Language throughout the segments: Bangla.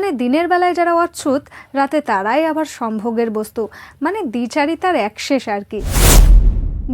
মানে দিনের বেলায় যারা অচ্ছুত রাতে তারাই আবার সম্ভোগের বস্তু। মানে দ্বিচারিতার একশেষ আর কি।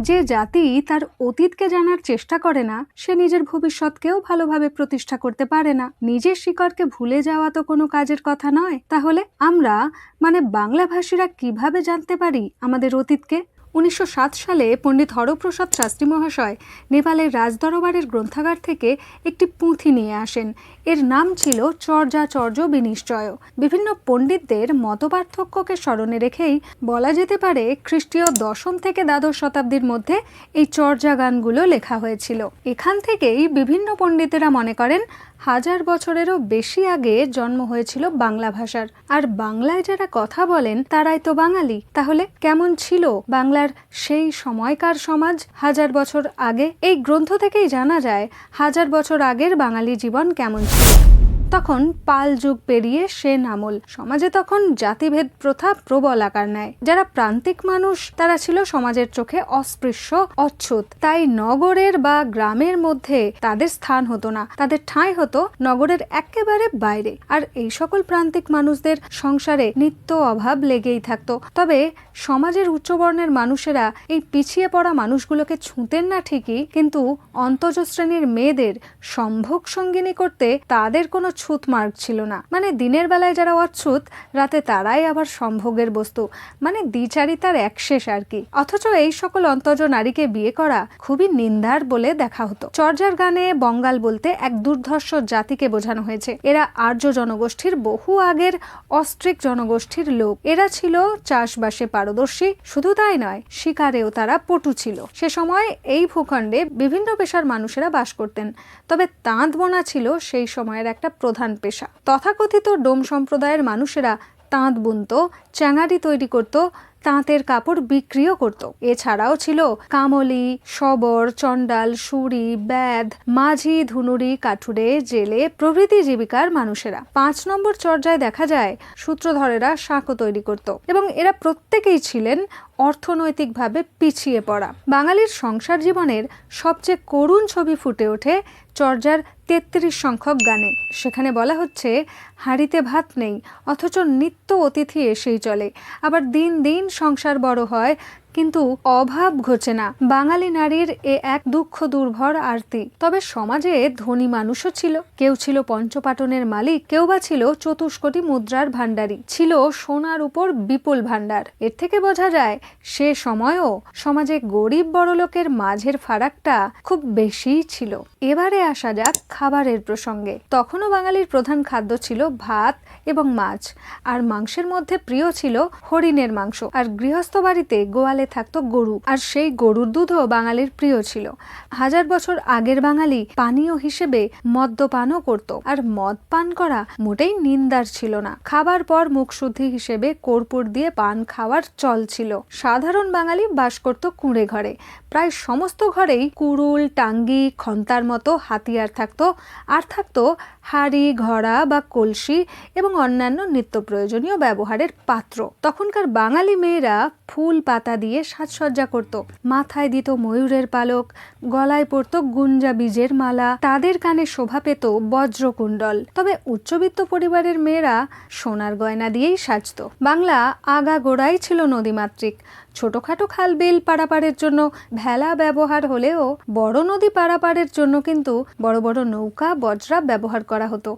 যে জাতি তার অতীতকে জানার চেষ্টা করে না, সে নিজের ভবিষ্যৎকেও ভালোভাবে প্রতিষ্ঠা করতে পারে না। নিজের শিকড়কে ভুলে যাওয়া তো কোনো কাজের কথা নয়। তাহলে আমরা মানে বাংলাভাষীরা কীভাবে জানতে পারি আমাদের অতীতকে? উনিশশো সাত সালে পণ্ডিত হরপ্রসাদ শাস্ত্রী মহাশয় নেপালের রাজদরবারের গ্রন্থাগার থেকে একটি পুঁথি নিয়ে আসেন। এর নাম ছিল চর্যাচর্য বিনিশ্চয়। বিভিন্ন পণ্ডিতদের মতপার্থক্যকে স্মরণে রেখেই বলা যেতে পারে খ্রিস্টীয় দশম থেকে দ্বাদশ শতাব্দীর মধ্যে এই চর্যা গানগুলো লেখা হয়েছিল। এখান থেকেই বিভিন্ন পণ্ডিতেরা মনে করেন হাজার বছরেরও বেশি আগে জন্ম হয়েছিল বাংলা ভাষার। আর বাংলায় যারা কথা বলেন, তারাই তো বাঙালি। তাহলে কেমন ছিল বাংলার সেই সময়কার সমাজ? হাজার বছর আগে? এই গ্রন্থ থেকেই জানা যায়, হাজার বছর আগের বাঙালি জীবন কেমন ছিল। তখন পাল যুগ পেরিয়ে সেন আমল। সমাজে তখন জাতিভেদ প্রথা প্রবল আকার নেয়। যারা প্রান্তিক মানুষ, তারা ছিল সমাজের চোখে অস্পৃশ্য, অচ্ছুত। তাই নগরের বা গ্রামের মধ্যে তাদের স্থান হতো না। তাদের ঠাঁই হতো নগরের একেবারে বাইরে। আর এই সকল প্রান্তিক মানুষদের সংসারে নিত্য অভাব লেগেই থাকতো। তবে সমাজের উচ্চবর্ণের মানুষেরা এই পিছিয়ে পড়া মানুষগুলোকে ছুঁতেন না ঠিকই। কিন্তু অন্তজ শ্রেণির মেয়েদের সম্ভোগ সঙ্গিনী করতে তাদের কোনো ছুত মার্গ ছিল না। মানে দিনের বেলায় যারা অচ্ছুত রাতে তারাই আবার সম্ভোগের বস্তু। মানে দ্বিচারিতার এক শেষ আর কি। অথচ এই সকল অন্তজ নারীকে বিয়ে করা খুবই নিন্দার বলে দেখা হতো। চর্যার গানে বঙ্গাল বলতে এক দুর্ধর্ষ জাতিকে বোঝানো হয়েছে। এরা আর্য জনগোষ্ঠীর বহু আগের অস্ট্রিক জনগোষ্ঠীর লোক। এরা ছিল চাষবাসে পারদর্শী। শুধু তাই নয়, শিকারেও তারা পটু ছিল। সে সময় এই ভূখণ্ডে বিভিন্ন পেশার মানুষেরা বাস করতেন। তবে তাঁত বোনা ছিল সেই সময়ের একটা প্রধান পেশা। তথাকথিত ডোম সম্প্রদায়ের মানুষেরা তাঁত বুনত চ্যাঙারি তৈরি করত তাঁতের কাপড় বিক্রিও করত। এছাড়াও ছিল কামলি, সবর, চণ্ডাল, সুরি, ব্যাধ, মাঝি, ধুনুরি, কাঠুরে, জেলে প্রভৃতি জীবিকার মানুষেরা। পাঁচ নম্বর চর্যায় দেখা যায়, সূত্রধরেরা শাঁকো তৈরি করত এবং এরা প্রত্যেকেই ছিলেন অর্থনৈতিকভাবে পিছিয়ে পড়া। বাঙালির সংসার জীবনের সবচেয়ে করুণ ছবি ফুটে ওঠে চর্যার তেত্রিশ সংখ্যক গানে। সেখানে বলা হচ্ছে, হাঁড়িতে ভাত নেই, অথচ নিত্য অতিথি এসেই চলে। আবার দিন দিন সংসার বড় হয় কিন্তু অভাব ঘটে না। বাঙালি নারীর এ এক দুঃখ দুর্ভর আরতি। তবে সমাজে ধনী মানুষও ছিল। কেউ ছিল পঞ্চপাটনের মালিক, কেউ বা ছিল চতুষ্কোটি মুদ্রার ভাণ্ডারী। ছিল সোনার উপর বিপুল ভাণ্ডার। এর থেকে বোঝা যায়, সে সময়ও সমাজে গরিব বড়লোকের মাঝের ফারাকটা খুব বেশিই ছিল। এবারে আসা যাক খাবারের প্রসঙ্গে। তখনও বাঙালির প্রধান খাদ্য ছিল ভাত এবং মাছ। আর মাংসের মধ্যে প্রিয় ছিল হরিণের মাংস। আর গৃহস্থ বাড়িতে গোয়ালে থাকতো গরু, আর সেই গরুর দুধও বাঙালির প্রিয় ছিল। হাজার বছর আগের বাঙালি পানীয় হিসেবে মদ্যপানও করত, আর মদ পান করা মোটেই নিন্দার ছিল না। খাবার পর মুখশুদ্ধি হিসেবে কর্পূর দিয়ে পান খাওয়ার চল ছিল। সাধারণ বাঙালি বাস করত কুঁড়ে ঘরে। প্রায় সমস্ত ঘরেই কুড়ুল, টাঙ্গি, খন্তার মতো হাতিয়ার থাকতো, আর থাকতো হাড়ি, ঘড়া বা কলসি এবং অন্যান্য নিত্য প্রয়োজনীয় ব্যবহারের পাত্র। তখনকার বাঙালি মেয়েরা ফুল পাতা দিয়ে সাজসজ্জা করত। মাথায় দিত ময়ূরের পালক, গলায় পরত গুঞ্জা বীজের মালা, তাদের কানে শোভা পেত বজ্রকুণ্ডল। তবে উচ্চবিত্ত পরিবারের মেয়েরা সোনার গয়না দিয়েই সাজত। বাংলা আগা গোড়াই ছিল নদীমাতৃক। ছোটখাটো খাল বিল পারাপারের জন্য ভেলা ব্যবহার হলেও বড় নদী পারাপারের জন্য কিন্তু বড় বড় নৌকা, বজরা ব্যবহার করা হতো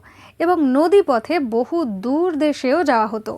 এবং নদী পথে বহু দূর দেশেও যাওয়া হতো।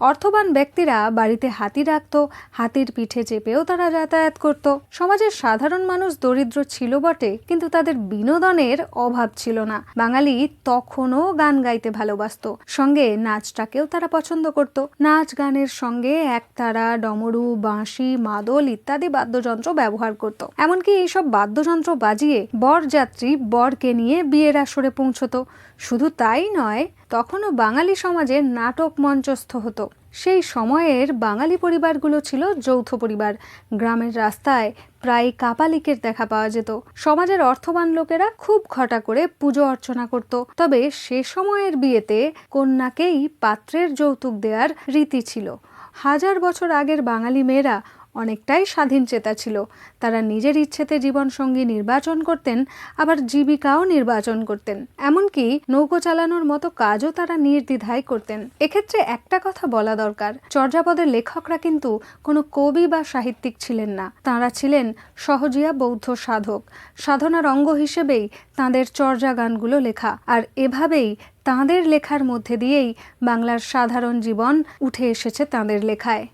অর্থবান ব্যক্তিরা বাড়িতে হাতি রাখত, হাতির পিঠে চেপেও তারা যাতায়াত করত। সমাজের সাধারণ মানুষ দরিদ্র ছিল বটে, কিন্তু তাদের বিনোদনের অভাব ছিল না। বাঙালি তখনও গান গাইতে ভালোবাসত, সঙ্গে নাচটাকেও তারা পছন্দ করত। নাচ গানের সঙ্গে একতারা, ডমরু, বাঁশি, মাদল ইত্যাদি বাদ্যযন্ত্র ব্যবহার করত। এমনকি এইসব বাদ্যযন্ত্র বাজিয়ে বরযাত্রী বরকে নিয়ে বিয়ের আসরে পৌঁছতো। শুধু তাই নয়, তখনও বাঙালি সমাজে নাটক মঞ্চস্থ হতো। সেই সময়ের বাঙালি পরিবারগুলো ছিল যৌথ পরিবার। গ্রামের রাস্তায় প্রায় কাপালিকের দেখা পাওয়া যেত। সমাজের অর্থবান লোকেরা খুব ঘটা করে পুজো অর্চনা করত। তবে সে সময়ের বিয়েতে কন্যাকেই পাত্রের যৌতুক দেওয়ার রীতি ছিল। হাজার বছর আগের বাঙালি মেয়েরা অনেকটাই স্বাধীন চেতা ছিল। তারা নিজের ইচ্ছেতে জীবনসঙ্গী নির্বাচন করতেন, আবার জীবিকাও নির্বাচন করতেন। এমনকি নৌকো চালানোর মতো কাজও তারা নির্দ্বিধায় করতেন। এক্ষেত্রে একটা কথা বলা দরকার, চর্যাপদের লেখকরা কিন্তু কোনো কবি বা সাহিত্যিক ছিলেন না। তাঁরা ছিলেন সহজিয়া বৌদ্ধ সাধক। সাধনার অঙ্গ হিসেবেই তাঁদের চর্যা গানগুলো লেখা। আর এভাবেই তাঁদের লেখার মধ্যে দিয়েই বাংলার সাধারণ জীবন উঠে এসেছে তাঁদের লেখায়।